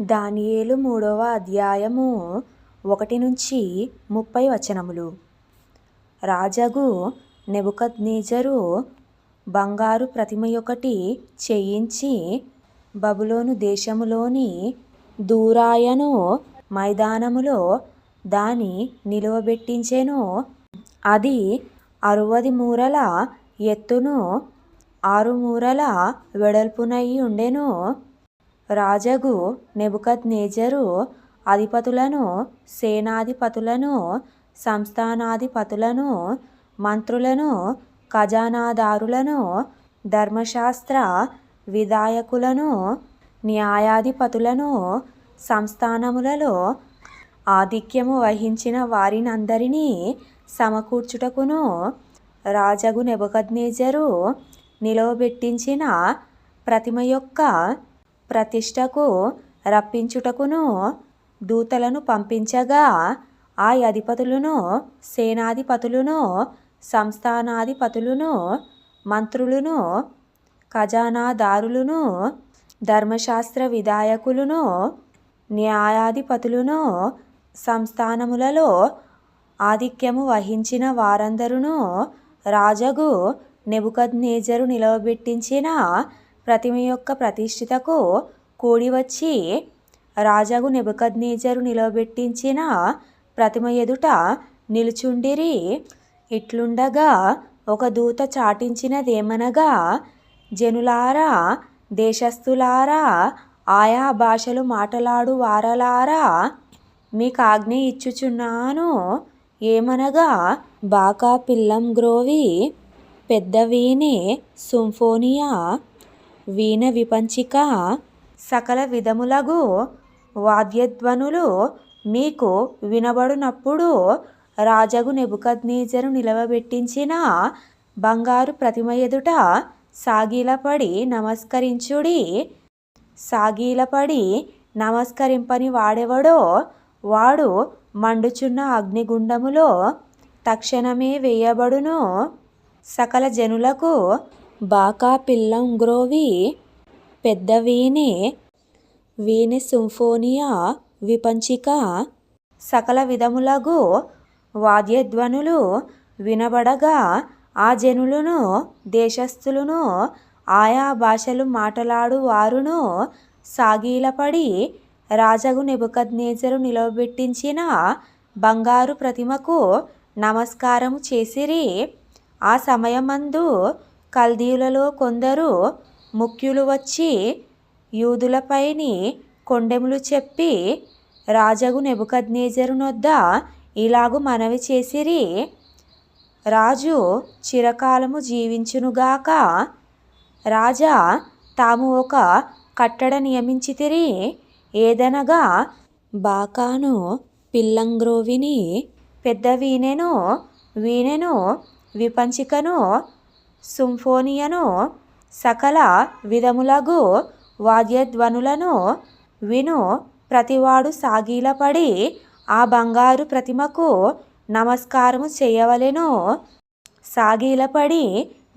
దానియేలు మూడవ అధ్యాయము ఒకటి నుంచి ముప్పై వచనములు. రాజగు నెబుకద్నేజరు బంగారు ప్రతిమయొకటి చేయించి బబులోను దేశములోని దూరాయను మైదానములో దాని నిలువబెట్టించెను. అది అరువది మూరల ఎత్తును ఆరు మూరల వెడల్పునై ఉండెను. రాజగు నెబుకద్నెజరు అధిపతులను సేనాధిపతులను సంస్థానాధిపతులను మంత్రులను ఖజానాదారులను ధర్మశాస్త్ర విధాయకులను న్యాయాధిపతులను సంస్థానములలో ఆధిక్యము వహించిన వారినందరినీ సమకూర్చుటకును రాజగు నెబుకద్నేజరు నిలవబెట్టించిన ప్రతిమ యొక్క ప్రతిష్టకు రప్పించుటకును దూతలను పంపించగా ఆ అధిపతులను సేనాధిపతులను సంస్థానాధిపతులను మంత్రులను ఖజానాదారులను ధర్మశాస్త్ర విధాయకులను న్యాయాధిపతులను సంస్థానములలో ఆధిక్యము వహించిన వారందరును రాజగు నెబుకద్నేజరు నిలవబెట్టించిన ప్రతిమ యొక్క ప్రతిష్ఠకు కూడివచ్చి రాజగు నెబుకద్నెజరు నిలబెట్టించిన ప్రతిమ ఎదుట నిలుచుండిరి. ఇట్లుండగా ఒక దూత చాటించినదేమనగా జనులారా దేశస్థులారా ఆయా భాషలు మాటలాడు వారలారా మీకాజ్ఞ ఇచ్చుచున్నాను. ఏమనగా బాకా పిల్లం గ్రోవి పెద్దవీనే సుంఫోనియా వీణ విపంచిక సకల విధములగు వాద్యధ్వనులు మీకు వినబడునప్పుడు రాజగు నెబుకద్నెజరు నిలవబెట్టించిన బంగారు ప్రతిమ ఎదుట సాగిలపడి నమస్కరించుడి. సాగిలపడి నమస్కరింపని వాడెవడో వాడు మండుచున్న అగ్నిగుండములో తక్షణమే వేయబడును. సకల జనులకు బాకా పిల్లం గ్రోవి పెద్ద వీణె వీణె సింఫోనియా విపంచిక సకల విధములగు వాద్యధ్వనులు వినబడగా ఆ జనులను దేశస్థులను ఆయా భాషలు మాటలాడు వారును సాగీలపడి రాజగు నెబుకద్నేజరు నిలవబెట్టించిన బంగారు ప్రతిమకు నమస్కారము చేసిరి. ఆ సమయమందు కల్దీయులలో కొందరు ముఖ్యులు వచ్చి యూదులపైని కొండెములు చెప్పి రాజగు నెబుకద్నెజరు నొద్ద ఇలాగు మనవి చేసిరి. రాజు చిరకాలము జీవించునుగాక రాజా తాము ఒక కట్టడ నియమించితిరి. ఏదనగా బాకాను పిల్లంగ్రోవిని పెద్ద వీణెను వీణెను విపంచికను సింఫోనియను సకల విధములగు వాద్యధ్వనులను విను. ప్రతివాడు సాగిలపడి ఆ బంగారు ప్రతిమకు నమస్కారము చేయవలెను. సాగిలపడి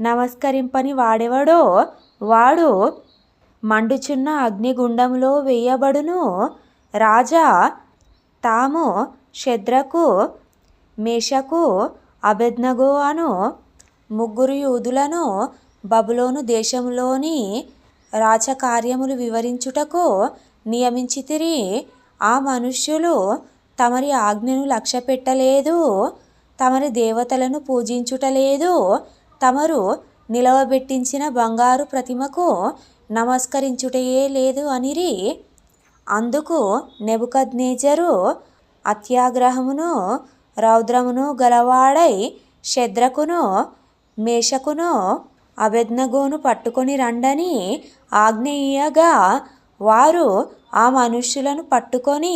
నమస్కరింపని వాడెవడో వాడు మండుచున్న అగ్నిగుండంలో వేయబడును. రాజా తాము శద్రకు మేషకు అబెద్నగో అను ముగ్గురు యూదులను బబులోను దేశంలోని రాచకార్యములు వివరించుటకు నియమించితిరి ఆ మనుష్యులు తమరి ఆజ్ఞను లక్ష్యపెట్టలేదు తమరి దేవతలను పూజించుటలేదు తమరు నిలవబెట్టించిన బంగారు ప్రతిమకు నమస్కరించుటయే లేదు అనిరి. అందుకు నెబుకద్నేజరు అత్యాగ్రహమును రౌద్రమును గలవాడై శద్రకును మేషకును అబెద్నగోను పట్టుకొని రండని ఆజ్ఞ వారు ఆ మనుష్యులను పట్టుకొని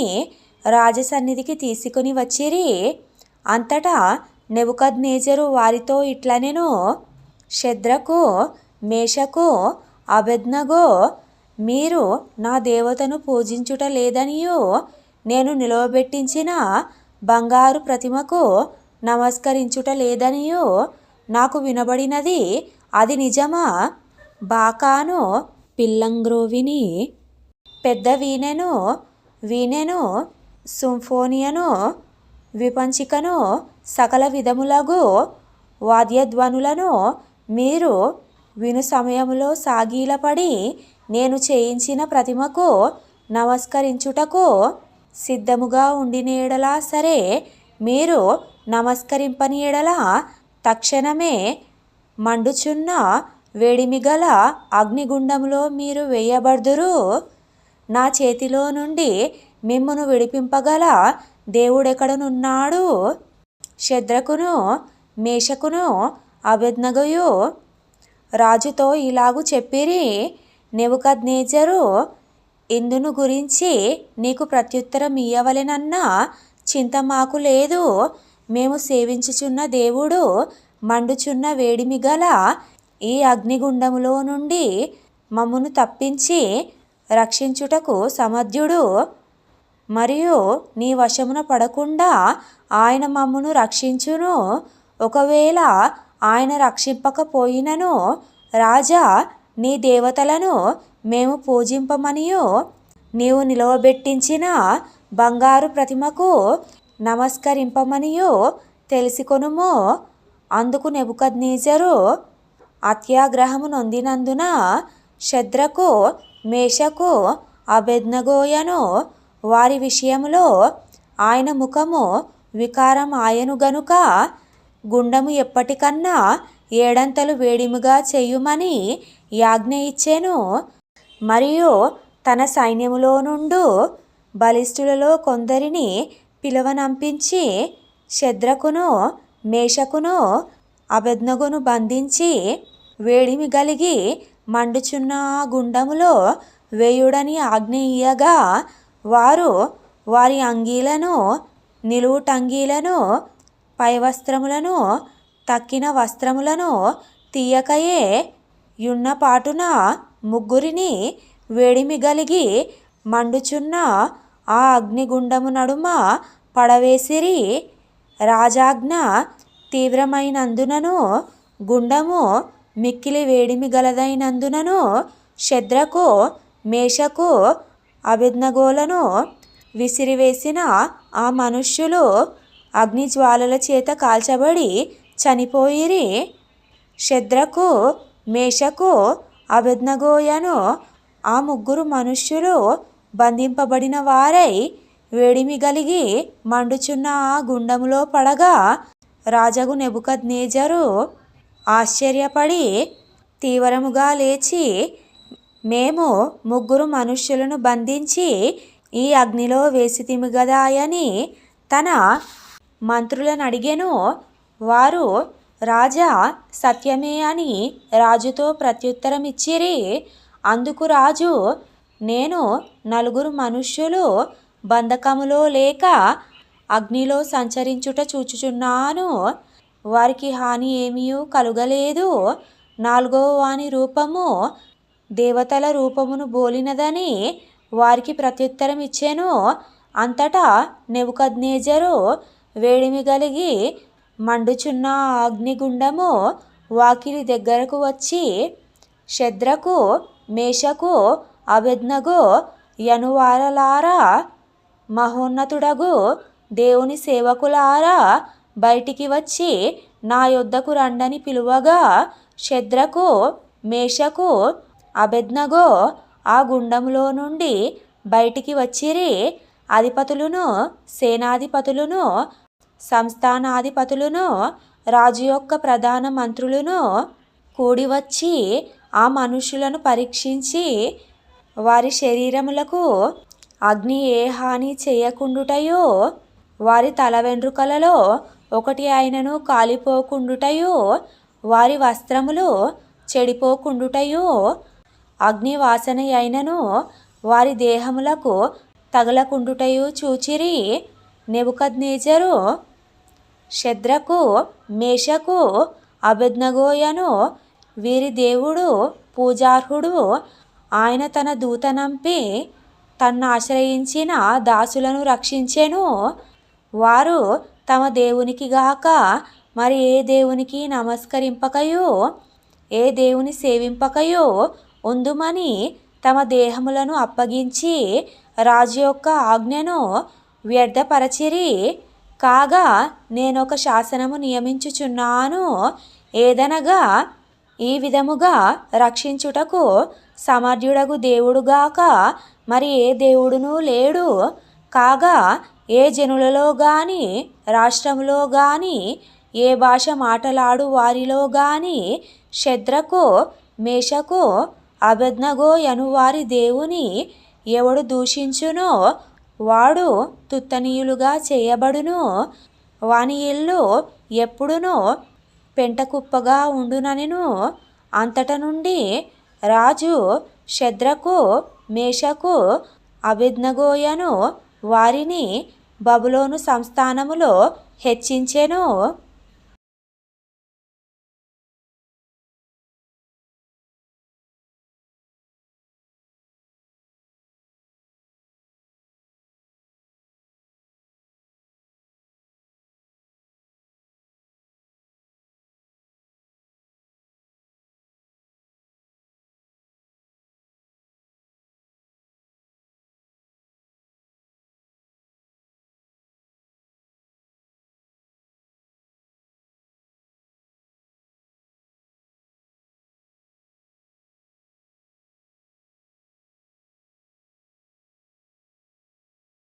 రాజసన్నిధికి తీసుకొని వచ్చిరి. అంతటా నెబుకద్నేజరు వారితో ఇట్లనెను శద్రకు మేషకు అబెద్నగో మీరు నా దేవతను పూజించుట లేదనియు నేను నిలువబెట్టించిన బంగారు ప్రతిమకు నమస్కరించుట లేదనియు నాకు వినబడినది అది నిజమా? బాకాను పిల్లంగ్రోవిని పెద్ద వీణెను వీణెను సుంఫోనియను విపంచికను సకల విధములగు వాద్యధ్వనులను మీరు విను సమయములో సాగీలపడి నేను చేయించిన ప్రతిమకు నమస్కరించుటకు సిద్ధముగా ఉండిన సరే మీరు నమస్కరింపని ఎడలా తక్షణమే మండుచున్న వేడిమిగల అగ్నిగుండంలో మీరు వేయబడుదురు. నా చేతిలో నుండి మిమ్మును విడిపింపగల దేవుడెక్కడనున్నాడు? శద్రకును మేషకును అభిజ్ఞగయు రాజుతో ఇలాగు చెప్పిరి నెవుకద్నేజరు ఇందును గురించి నీకు ప్రత్యుత్తరం ఇయ్యవలెనన్న చింత మాకు లేదు. మేము సేవించుచున్న దేవుడు మండుచున్న వేడిమి గల ఈ అగ్నిగుండములో నుండి మమ్మును తప్పించి రక్షించుటకు సమర్థుడు. మరియు నీ వశమున పడకుండా ఆయన మమ్మను రక్షించును. ఒకవేళ ఆయన రక్షింపకపోయినను రాజా నీ దేవతలను మేము పూజింపమనియు. నీవు నిలవబెట్టించిన బంగారు ప్రతిమకు నమస్కరింపమనియో తెలిసికొనుము. అందుకు నెబుకద్నేజరు అత్యాగ్రహము నొందినందున శద్రకు మేషకు అభెజ్ఞగోయను వారి విషయములో ఆయన ముఖము వికారం ఆయను గనుక గుండము ఎప్పటికన్నా ఏడంతలు వేడిముగా చేయుమని యాజ్ఞ ఇచ్చెను. మరియు తన సైన్యములో నుండు బలిష్ఠులలో కొందరిని పిలవనంపించి శద్రకును మేషకును అబెద్నగును బంధించి వేడిమి గలిగి మండుచున్న ఆ గుండములో వేయుడని ఆజ్ఞ ఇయ్యగా వారు వారి అంగీలను నిలువుటంగీలను పై వస్త్రములను తక్కిన వస్త్రములను తీయకయే యున్న పాటున ముగ్గురిని వేడిమి గలిగి మండుచున్న ఆ అగ్నిగుండము నడుమ పడవేసిరి. రాజాజ్ఞ తీవ్రమైనందునను గుండము మిక్కిలి వేడిమి గలదైనందునను శద్రకు మేషకు అభిజ్ఞగోలను విసిరివేసిన ఆ మనుష్యులు అగ్నిజ్వాలల చేత కాల్చబడి చనిపోయిరి. శద్రకు మేషకు అభిజ్ఞగోయను ఆ ముగ్గురు మనుష్యులు బంధింపబడిన వారై వేడిమి కలిగి మండుచున్న ఆ గుండములో పడగా రాజగు నెబుకద్నేజరు ఆశ్చర్యపడి తీవ్రముగా లేచి మేము ముగ్గురు మనుష్యులను బంధించి ఈ అగ్నిలో వేసితిమి గదాయని తన మంత్రులను అడిగెను వారు రాజా సత్యమే అని రాజుతో ప్రత్యుత్తరం ఇచ్చిరి అందుకు రాజు నేను నలుగురు మనుష్యులు బంధకములో లేక అగ్నిలో సంచరించుట చూచుచున్నాను. వారికి హాని ఏమీ కలుగలేదు. నాలుగవ వాని రూపము దేవతల రూపమును బోలినదని వారికి ప్రత్యుత్తరం ఇచ్చాను. అంతటా నెవుకద్నేజరు వేడిమి కలిగి మండుచున్న అగ్నిగుండము వాకిలి దగ్గరకు వచ్చి శద్రకు మేషకు అబెద్నగో యనువారలారా మహోన్నతుడగు దేవుని సేవకులారా బయటికి వచ్చి నా యొద్దకు రండని పిలువగా శద్రకు మేషకు అబెద్నగో ఆ గుండములో నుండి బయటికి వచ్చిరి. అధిపతులను సేనాధిపతులను సంస్థానాధిపతులను రాజు యొక్క ప్రధాన మంత్రులను కూడి వచ్చి ఆ మనుషులను పరీక్షించి వారి శరీరములకు అగ్ని ఏ హాని చేయకుండుటయో వారి తల వెంట్రుకలలో ఒకటి అయినను కాలిపోకుండుటయో వారి వస్త్రములు చెడిపోకుండుటయో అగ్ని వాసన అయినను వారి దేహములకు తగలకుండుటయు చూచిరి. నెబుకద్నేజరు శద్రకు మేషకు అభిజ్ఞగోయను వీరి దేవుడు పూజార్హుడు ఆయన తన దూతనంపి తన్ను ఆశ్రయించిన దాసులను రక్షించెను. వారు తమ దేవునికి గాక మరి ఏ దేవునికి నమస్కరింపకయో ఏ దేవుని సేవింపకయో ఉందుమని తమ దేహములను అప్పగించి రాజు యొక్క ఆజ్ఞను వ్యర్థపరచిరి. కాగా నేనొక శాసనము నియమించుచున్నాను. ఏదనగా ఈ విధముగా రక్షించుటకు సమర్థుడగు దేవుడుగాక మరి ఏ దేవుడునూ లేడు. కాగా ఏ జనులలో గాని రాష్ట్రంలో గాని ఏ భాష మాటలాడు వారిలో గాని శద్రకు మేషకు అబద్నగో యను వారి దేవుని ఎవడు దూషించునో వాడు తుత్తనీయులుగా చేయబడును. వాని ఇల్లు ఎప్పుడునో పెంటకుప్పగా ఉండుననెను. అంతట నుండి రాజు శద్రకు మేషకు అభిజ్ఞగోయను వారిని బబులోను సంస్థానములో హెచ్చించెను.